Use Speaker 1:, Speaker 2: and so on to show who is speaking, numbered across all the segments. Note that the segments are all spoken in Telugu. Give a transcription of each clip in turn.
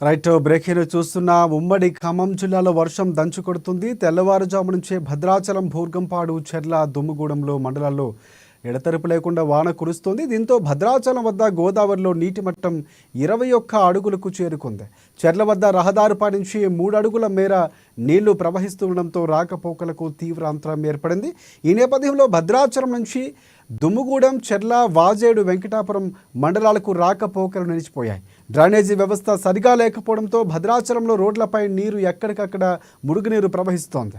Speaker 1: రైట్ బ్రేకింగ్ చూస్తున్న ఉమ్మడి ఖమ్మం జిల్లాలో వర్షం దంచు కొడుతుంది తెల్లవారుజాము నుంచే భద్రాచలం భూర్గంపాడు చెర్ల దుమ్ముగూడెంలో మండలాల్లో ఎడతెరపు లేకుండా వాన కురుస్తోంది. దీంతో భద్రాచలం వద్ద గోదావరిలో నీటి మట్టం ఇరవై ఒక్క అడుగులకు చేరుకుంది. చెర్ల వద్ద రహదారిపై నుంచి మూడు అడుగుల మేర నీళ్ళు ప్రవహిస్తుండడంతో రాకపోకలకు తీవ్ర అంతరం ఏర్పడింది. ఈ నేపథ్యంలో భద్రాచలం నుంచి దుమ్ముగూడెం చెర్ల వాజేడు వెంకటాపురం మండలాలకు రాకపోకలు నిలిచిపోయాయి. డ్రైనేజీ వ్యవస్థ సరిగా లేకపోవడంతో భద్రాచలంలో రోడ్లపై నీరు ఎక్కడికక్కడ మురుగునీరు ప్రవహిస్తోంది.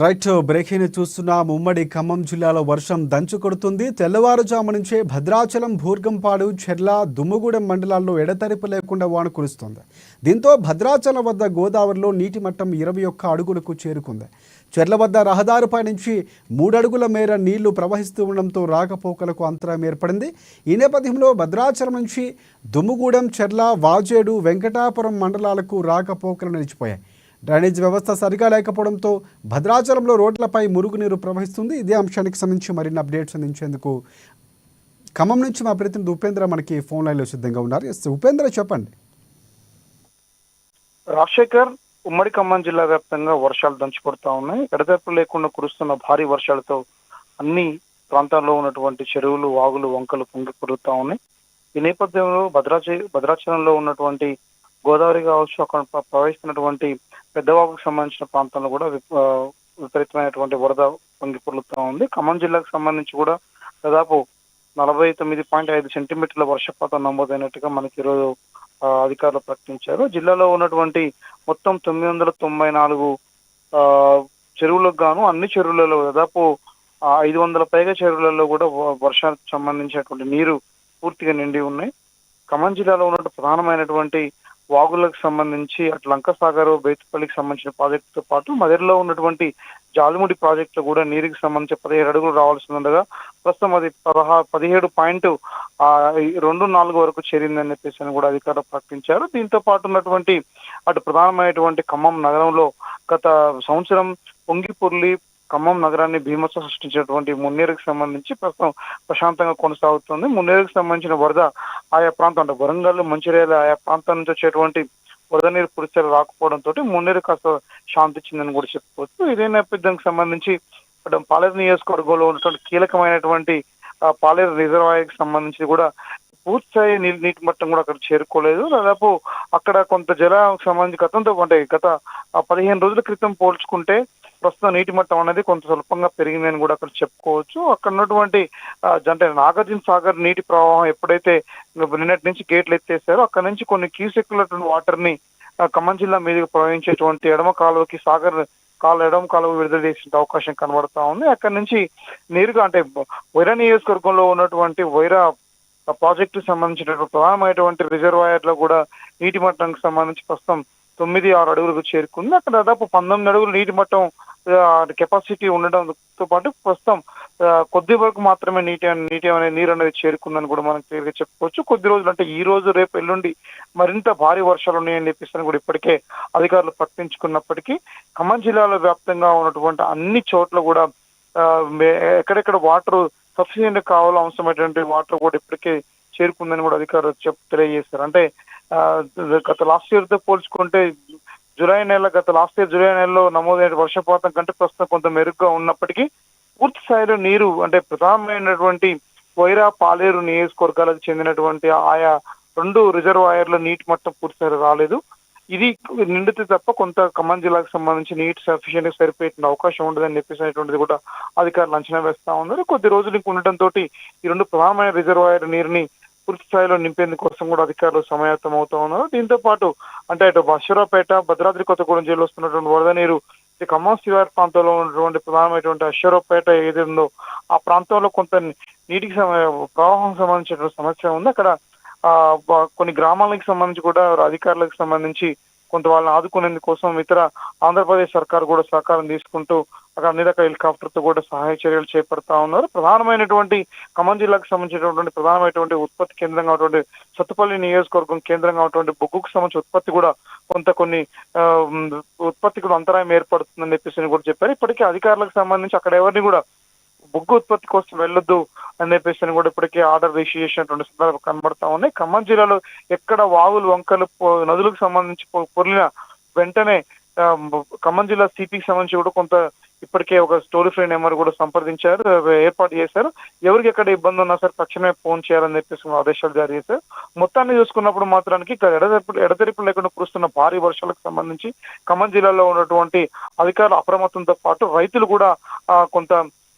Speaker 1: రైట్ బ్రేకింగ్ చూస్తున్న ఉమ్మడి ఖమ్మం జిల్లాలో వర్షం దంచు కొడుతుంది. తెల్లవారుజాము నుంచే భద్రాచలం భూర్గంపాడు చెర్ల దుమ్ముగూడెం మండలాల్లో ఎడతెరిపి లేకుండా వాన కురుస్తోంది. దీంతో భద్రాచలం వద్ద గోదావరిలో నీటి మట్టం ఇరవై ఒక్క అడుగులకు చేరుకుంది. చెర్ల వద్ద రహదారిపై నుంచి మూడడుగుల మేర నీళ్ళు ప్రవహిస్తూ ఉండడంతో రాకపోకలకు అంతరం ఏర్పడింది. ఈ నేపథ్యంలో భద్రాచలం నుంచి దుమ్ముగూడెం చెర్ల వాజేడు వెంకటాపురం మండలాలకు రాకపోకలు నిలిచిపోయాయి. డ్రైనేజ్ వ్యవస్థ సరిగా లేకపోవడంతో భద్రాచలంలో రోడ్లపై మురుగునీరు ప్రవహిస్తుంది. ఇదే అంశానికి సంబంధించి మరిన్ని అప్డేట్స్ అందించేందుకు ఖమ్మం నుంచి మా ప్రతినిధి ఉపేంద్ర మనకి ఫోన్ లైన్లో సిద్ధంగా ఉన్నారు. ఎస్ ఉపేంద్ర చెప్పండి.
Speaker 2: రాజశేఖర్ ఉమ్మడి ఖమ్మం జిల్లా వ్యాప్తంగా వర్షాలు దంచుకొడతా ఉన్నాయి. ఎడతెరపు లేకుండా కురుస్తున్న భారీ వర్షాలతో అన్ని ప్రాంతాల్లో ఉన్నటువంటి చెరువులు వాగులు వంకలు పొంగి పొరుగుతా ఉన్నాయి. ఈ నేపథ్యంలో భద్రాచ భద్రాచలంలో ఉన్నటువంటి గోదావరి కావచ్చు అక్కడ ప్రవహిస్తున్నటువంటి పెద్దవాగుకు సంబంధించిన ప్రాంతంలో కూడా విపరీతమైనటువంటి వరద పొంగి పొర్లుతా ఉంది. ఖమ్మం జిల్లాకు సంబంధించి కూడా దాదాపు నలభై తొమ్మిది పాయింట్ ఐదు సెంటీమీటర్ల వర్షపాతం నమోదైనట్టుగా మనకి ఈరోజు అధికారులు ప్రకటించారు. జిల్లాలో ఉన్నటువంటి మొత్తం తొమ్మిది వందల తొంభై నాలుగు చెరువులకు గాను అన్ని చెరువులలో దాదాపు ఐదు వందల పైగా చెరువులలో కూడా వర్షానికి సంబంధించినటువంటి నీరు పూర్తిగా నిండి ఉన్నాయి. ఖమ్మం జిల్లాలో ఉన్నటువంటి ప్రధానమైనటువంటి వాగులకు సంబంధించి అటు లంకసాగర్ బేతుపల్లికి సంబంధించిన ప్రాజెక్టుతో పాటు మదిరిలో ఉన్నటువంటి జాలిముడి ప్రాజెక్టులో కూడా నీరుకి సంబంధించి పదిహేడు అడుగులు రావాల్సి ఉండగా ప్రస్తుతం అది పదహా పదిహేడు పాయింట్ రెండు నాలుగు వరకు చేరిందని చెప్పేసి అని కూడా అధికారులు ప్రకటించారు. దీంతో పాటు ఉన్నటువంటి అటు ప్రధానమైనటువంటి ఖమ్మం నగరంలో గత సంవత్సరం పొంగిపుర్లి ఖమ్మం నగరాన్ని భీమత్స సృష్టించినటువంటి మున్నేరుకు సంబంధించి ప్రస్తుతం ప్రశాంతంగా కొనసాగుతుంది. మున్నేరుకు సంబంధించిన వరద ఆయా ప్రాంతం అంటే వరంగల్ మంచిర్యాల ఆయా ప్రాంతం నుంచి వచ్చేటువంటి వరద నీరు పురిచలు రాకపోవడంతో మున్నేరు కాస్త శాంతి చెందని కూడా చెప్పుకోవచ్చు. ఇదే నేపథ్యానికి సంబంధించి పాలేరు నియోజకవర్గంలో ఉన్నటువంటి కీలకమైనటువంటి పాలేరు రిజర్వాయర్కి సంబంధించి కూడా పూర్తి స్థాయి నీటి నీటి మట్టం కూడా అక్కడ చేరుకోలేదు. దాదాపు అక్కడ కొంత జల సంబంధించి గతంతో అంటే గత పదిహేను రోజుల క్రితం పోల్చుకుంటే ప్రస్తుతం నీటి మట్టం అనేది కొంత స్వల్పంగా పెరిగిందని కూడా అక్కడ చెప్పుకోవచ్చు. అక్కడ ఉన్నటువంటి అంటే నాగార్జున సాగర్ నీటి ప్రవాహం ఎప్పుడైతే నిన్నటి నుంచి గేట్లు ఎత్తేసారో అక్కడ నుంచి కొన్ని క్యూసెక్కులటువంటి వాటర్ని ఖమ్మం జిల్లా మీదకి ప్రవహించేటువంటి ఎడమ కాలువకి సాగర్ కాలు ఎడమ కాలువ విడుదల చేసే అవకాశం కనబడతా ఉంది. అక్కడ నుంచి నేరుగా అంటే వైరా నియోజకవర్గంలో ఉన్నటువంటి వైరా ప్రాజెక్టు సంబంధించినటువంటి ప్రధానమైనటువంటి రిజర్వాయర్లో కూడా నీటి మట్టానికి సంబంధించి ప్రస్తుతం తొమ్మిది ఆరు అడుగులకు చేరుకుంది. అక్కడ దాదాపు పంతొమ్మిది అడుగులు నీటి మట్టం కెపాసిటీ ఉండడంతో పాటు ప్రస్తుతం కొద్ది వరకు మాత్రమే నీటి నీటి అనే నీరు అనేది చేరుకుందని కూడా మనం క్లియర్గా చెప్పుకోవచ్చు. కొద్ది రోజులు అంటే ఈ రోజు రేపు ఎల్లుండి మరింత భారీ వర్షాలు ఉన్నాయని చెప్పేసి కూడా ఇప్పటికే అధికారులు ప్రకటించుకున్నప్పటికీ ఖమ్మం జిల్లాలో వ్యాప్తంగా ఉన్నటువంటి అన్ని చోట్ల కూడా ఎక్కడెక్కడ వాటర్ సఫిషియెంట్ కావాలో అవసరమైనటువంటి వాటర్ కూడా ఇప్పటికే చేరుకుందని కూడా అధికారులు చెప్ తెలియజేశారు. అంటే గత లాస్ట్ ఇయర్తో పోల్చుకుంటే జూలై నెల గత లాస్ట్ ఇయర్ జూలై నెలలో నమోదైన వర్షపాతం కంటే ప్రస్తుతం కొంత మెరుగ్గా ఉన్నప్పటికీ పూర్తి స్థాయిలో నీరు అంటే ప్రధానమైనటువంటి వైరా పాలేరు నియోజకవర్గాలకు చెందినటువంటి ఆయా రెండు రిజర్వాయర్ల నీటి మట్టం పూర్తి స్థాయిలో రాలేదు. ఇది నిండితే తప్ప కొంత ఖమ్మం జిల్లాకు సంబంధించి నీటి సఫిషియెంట్గా సరిపోయే అవకాశం ఉండదని చెప్పేసినటువంటిది కూడా అధికారులు అంచనా వేస్తా ఉన్నారు. కొద్ది రోజులు ఇంక ఉండటంతో ఈ రెండు ప్రధానమైన రిజర్వాయర్ నీరుని పూర్తి స్థాయిలో నింపేందుకోసం కూడా అధికారులు సమాయత్తం అవుతా ఉన్నారు. దీంతో పాటు అంటే ఇటు అశ్వరాపేట భద్రాద్రి కొత్తగూడెం జిల్లాలో వస్తున్నటువంటి వరద నీరు ఖమ్మం శివారు ప్రాంతంలో ఉన్నటువంటి ప్రధానమైనటువంటి అశ్వరాపేట ఏది ఉందో ఆ ప్రాంతంలో కొంత నీటికి ప్రవాహం సంబంధించినటువంటి సమస్య ఉంది. అక్కడ ఆ కొన్ని గ్రామాలకు సంబంధించి కూడా అధికారులకు సంబంధించి కొంత వాళ్ళని ఆదుకునేందుకోసం ఇతర ఆంధ్రప్రదేశ్ సర్కార్ కూడా సహకారం తీసుకుంటూ అక్కడ అన్ని రకాల హెలికాప్టర్తో కూడా సహాయ చర్యలు చేపడతా ఉన్నారు. ప్రధానమైనటువంటి ఖమ్మం జిల్లాకు సంబంధించినటువంటి ప్రధానమైనటువంటి ఉత్పత్తి కేంద్రంగా ఉన్నటువంటి సత్తుపల్లి నియోజకవర్గం కేంద్రంగా ఉన్నటువంటి బొగ్గుకు సంబంధించిన ఉత్పత్తి కూడా కొంత కొన్ని ఉత్పత్తి కూడా అంతరాయం ఏర్పడుతుందని చెప్పేసి కూడా చెప్పారు. ఇప్పటికే అధికారులకు సంబంధించి అక్కడ ఎవరిని కూడా బొగ్గు ఉత్పత్తి కోసం వెళ్ళొద్దు అని చెప్పేసి కూడా ఇప్పటికే ఆర్డర్ ఇష్యూ చేసినటువంటి సందర్భాలు కనబడతా ఉన్నాయి. ఖమ్మం జిల్లాలో ఎక్కడ వాగులు వంకలు నదులకు సంబంధించి పొ- వెంటనే ఖమ్మం జిల్లా సిపికి సంబంధించి కూడా కొంత ఇప్పటికే ఒక స్టోరీ ఫ్రీ నెంబర్ కూడా సంప్రదించారు ఏర్పాటు చేశారు. ఎవరికి ఎక్కడ ఇబ్బంది ఉన్నా సరే తక్షణమే ఫోన్ చేయాలని చెప్పేసి ఆదేశాలు జారీ చేశారు. మొత్తాన్ని చూసుకున్నప్పుడు మాత్రానికి ఇక్కడ ఎడతెరిపి ఎడతెరిపులు లేకుండా కురుస్తున్న భారీ వర్షాలకు సంబంధించి ఖమ్మం జిల్లాలో ఉన్నటువంటి అధికారుల అప్రమత్తంతో పాటు రైతులు కూడా కొంత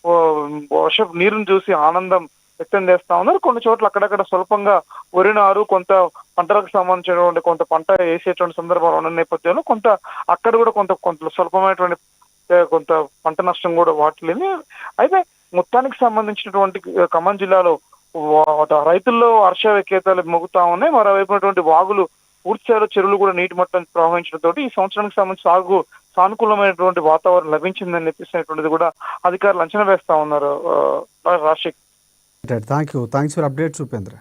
Speaker 2: వర్షపు వర్ష నీరుని చూసి ఆనందం వ్యక్తం చేస్తా ఉన్నారు. కొన్ని చోట్ల అక్కడక్కడ స్వల్పంగా వరినారు కొంత పంటలకు సంబంధించినటువంటి కొంత పంట వేసేటువంటి సందర్భాలు ఉన్న నేపథ్యంలో కొంత అక్కడ కూడా కొంత కొంత స్వల్పమైనటువంటి కొంత పంట నష్టం కూడా వాటిల్లింది అయితే మొత్తానికి సంబంధించినటువంటి ఖమ్మం జిల్లాలో రైతుల్లో హర్ష వికేతాలు మొగుతా ఉన్నాయి. మరోవైపునటువంటి వాగులు పూర్తిస్థాయిలో చెరువులు కూడా నీటి మట్టం ప్రవహించడంతో ఈ సంవత్సరానికి సంబంధించి సాగు సానుకూలమైనటువంటి వాతావరణం లభించిందని చెప్పేసినటువంటిది కూడా అధికారులు అంచనా వేస్తా ఉన్నారు Rajasekhar.
Speaker 1: Thank you thanks for update Upendra